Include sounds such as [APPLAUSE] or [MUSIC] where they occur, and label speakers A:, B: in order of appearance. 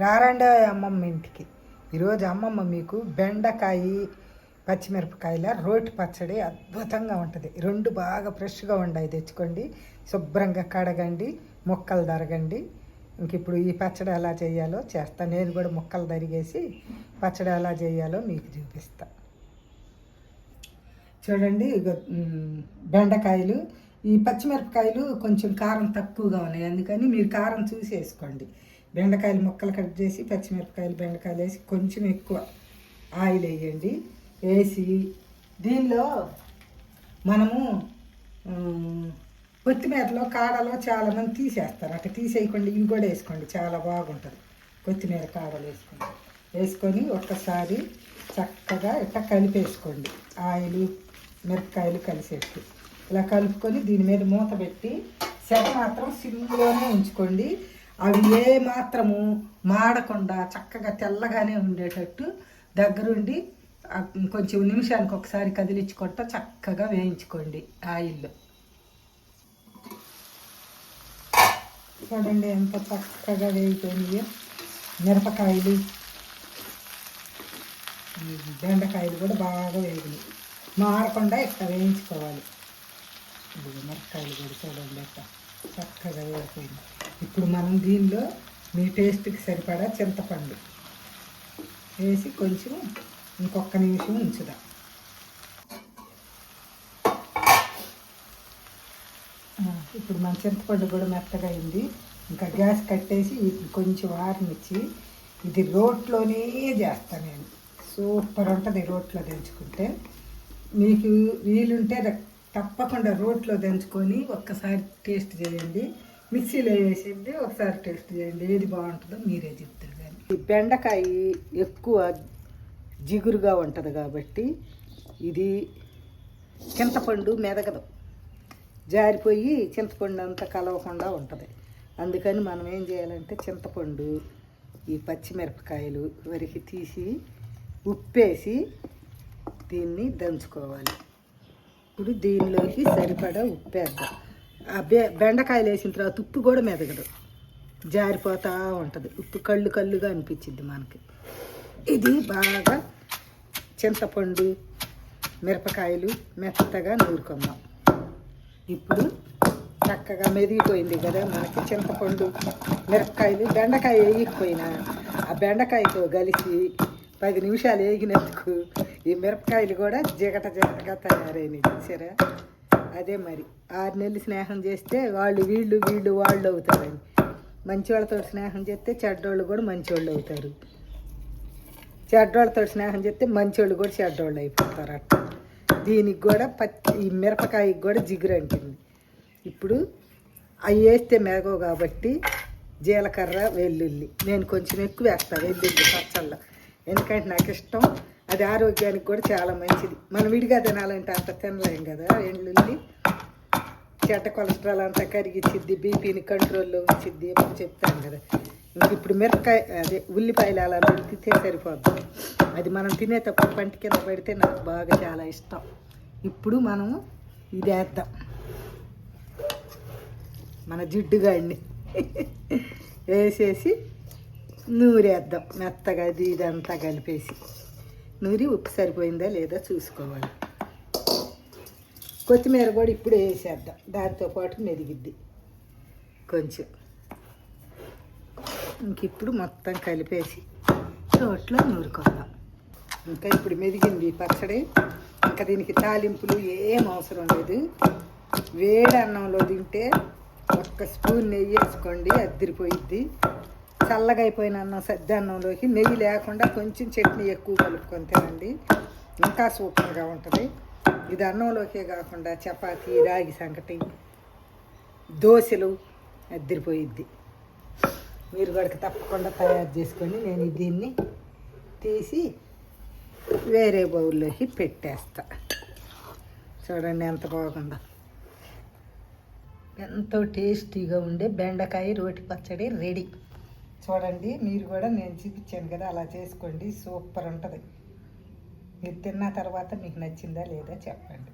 A: రారండే అమ్మమ్మ ఇంటికి. ఈరోజు అమ్మమ్మ మీకు బెండకాయ పచ్చిమిరపకాయల రోటి పచ్చడి అద్భుతంగా ఉంటుంది. రెండు బాగా ఫ్రెష్గా ఉన్నాయి తెచ్చుకోండి. శుభ్రంగా కడగండి ముక్కలు తరగండి. ఇంక ఇప్పుడు ఈ పచ్చడి ఎలా చేయాలో చేస్తా. నేను కూడా ముక్కలు తరిగేసి పచ్చడి ఎలా చేయాలో మీకు చూపిస్తా. చూడండి బెండకాయలు. ఈ పచ్చిమిరపకాయలు కొంచెం కారం తక్కువగా ఉన్నాయి. అందుకని మీరు కారం చూసి వేసుకోండి బెండకాయలు ముక్కలు కట్ చేసి పచ్చిమిరపకాయలు బెండకాయలు వేసి కొంచెం ఎక్కువ ఆయిల్ వేయండి. వేసి దీనిలో మనము కొత్తిమీరలో కాడలో చాలామంది తీసేస్తారు. అట్లా తీసేయకుండా ఇవి కూడా వేసుకోండి. చాలా బాగుంటుంది. కొత్తిమీర కాడలు వేసుకోండి వేసుకొని ఒక్కసారి చక్కగా ఇట్లా కలిపేసుకోండి. ఆయిల్ మిరపకాయలు కలిసేట్టు. ఇలా కలుపుకొని దీని మీద మూత పెట్టి సెగ మాత్రం సిమ్లోనే ఉంచుకోండి. అవి ఏ మాత్రము మాడకుండా చక్కగా తెల్లగానే ఉండేటట్టు దగ్గరుండి కొంచెం నిమిషానికి ఒకసారి కదిలించుకుంటా చక్కగా వేయించుకోండి ఆయిల్లో చూడండి ఎంత చక్కగా వేయిపోయినాయో మిరపకాయలు. బెండకాయలు కూడా బాగా వేగినాయి. మారకుండా ఇట్లా వేయించుకోవాలి? మిరపకాయలు కూడా చూడండి ఇట్లా చక్కగా వేగిపోయింది ఇప్పుడు మనం దీనిలో మీ టేస్ట్కి సరిపడా చింతపండు వేసి కొంచెం ఇంకొక నిమిషం ఉంచుదాం. ఇప్పుడు మన చింతపండు కూడా మెత్తగా అయింది. ఇంకా గ్యాస్ కట్టేసి వీటిని కొంచెం ఆరనిచ్చి ఇది రోట్లోనే చేస్తాను నేను. సూపర్ ఉంటుంది రోట్లో దంచుకుంటే. మీకు వీలుంటే తప్పకుండా రోట్లో దంచుకొని ఒక్కసారి టేస్ట్ చేయండి. మిక్సీలో వేసేది ఒకసారి టేస్ట్ చేయండి. ఏది బాగుంటుందో మీరే చెప్తారు కానీ. ఈ బెండకాయ ఎక్కువ జిగురుగా ఉంటుంది కాబట్టి ఇది చింతపండు మెదగదు. జారిపోయి చింతపండు అంతా కలవకుండా ఉంటుంది. అందుకని మనం ఏం చేయాలంటే చింతపండు ఈ పచ్చిమిరపకాయలు వరకు తీసి ఉప్పేసి దీన్ని దంచుకోవాలి. ఇప్పుడు దీనిలోకి సరిపడా ఉప్పేద్దాం. బెండకాయలు వేసిన తర్వాత ఉప్పు కూడా మెదగదు. జారిపోతూ ఉంటుంది. ఉప్పు కళ్ళు కళ్ళుగా అనిపించింది మనకి. ఇది బాగా చింతపండు మిరపకాయలు మెత్తగా నూరుకుందాం. ఇప్పుడు చక్కగా మెదిగిపోయింది కదా మనకి చింతపండు మిరపకాయలు బెండకాయ వేయకపోయినా ఆ బెండకాయతో కలిసి పది నిమిషాలు వేగినందుకు ఈ మిరపకాయలు కూడా జిగట జిగటగా తయారైనవి. సరే? అదే మరి. ఆరు నెలలు స్నేహం చేస్తే వాళ్ళు వీళ్ళు వీళ్ళు వాళ్ళు అవుతారని. మంచివాళ్ళతో స్నేహం చేస్తే చెడ్డోళ్ళు కూడా మంచివాళ్ళు అవుతారు. చెడ్డోళ్ళతో స్నేహం చేస్తే మంచోళ్ళు కూడా చెడ్డోళ్ళు అయిపోతారు అట్ట. దీనికి కూడా పచ్చి ఈ మిరపకాయకి కూడా జిగురు అంటుంది. ఇప్పుడు అవి వేస్తే మెరగవు కాబట్టి జీలకర్ర వెల్లుల్లి. నేను కొంచెం ఎక్కువ వేస్తాను వెల్లుల్లి పచ్చళ్ళ. ఎందుకంటే నాకు ఇష్టం అది ఆరోగ్యానికి కూడా చాలా మంచిది. మనం విడిగా తినాలంటే అంత తినలేం కదా వెల్లుల్లి చెడ్డ కొలెస్ట్రాల్ అంతా కరిగిచ్చిద్ది బీపీని కంట్రోల్లో ఉంచిద్ది అని చెప్తాను కదా. ఇంక ఇప్పుడు మిరపకాయ అదే ఉల్లిపాయలు అలా మెరికితే సరిపోద్ది. అది మనం తినేటప్పుడు పంట కింద పెడితే నాకు బాగా చాలా ఇష్టం. ఇప్పుడు మనము ఇది వేద్దాం మన జిడ్డుగాడిని [LAUGHS] వేసేసి నూరేద్దాం మెత్తగా అది ఇదంతా కలిపేసి. నూరి ఉప్పు సరిపోయిందా లేదా చూసుకోవాలి. కొత్తిమీర కూడా ఇప్పుడే వేసేద్దాం. దాంతో పాటు మెదిగిద్ది. కొంచెం. ఇంక ఇప్పుడు మొత్తం కలిపేసి రోట్లో నూరుకుందాం. ఇంకా ఇప్పుడు మెదిగింది పచ్చడి. ఇంకా దీనికి తాలింపులు ఏం అవసరం లేదు. వేడి అన్నంలో తింటే ఒక్క స్పూన్ నెయ్యి వేసుకోండి అద్దరిపోయిద్ది. చల్లగా అయిపోయిన అన్నం సద్ది అన్నంలోకి నెయ్యి లేకుండా కొంచెం చట్నీ ఎక్కువ కలుపుకొని తినండి. ఇంకా సూపర్గా ఉంటుంది. ఇది అన్నంలోకే కాకుండా చపాతీ రాగి సంకటి దోశలు అద్దరిపోయిద్ది. మీరు కూడా తప్పకుండా తయారు చేసుకొని నేను దీన్ని తీసి వేరే బౌల్లోకి పెట్టేస్తా. చూడండి ఎంత బాగుందో. ఎంతో టేస్టీగా ఉండే బెండకాయ రోటి పచ్చడి రెడీ. చూడండి మీరు కూడా నేను చూపించాను కదా అలా చేసుకోండి సూపర్ ఉంటుంది. మీరు తిన్న తర్వాత మీకు నచ్చిందా లేదా చెప్పండి.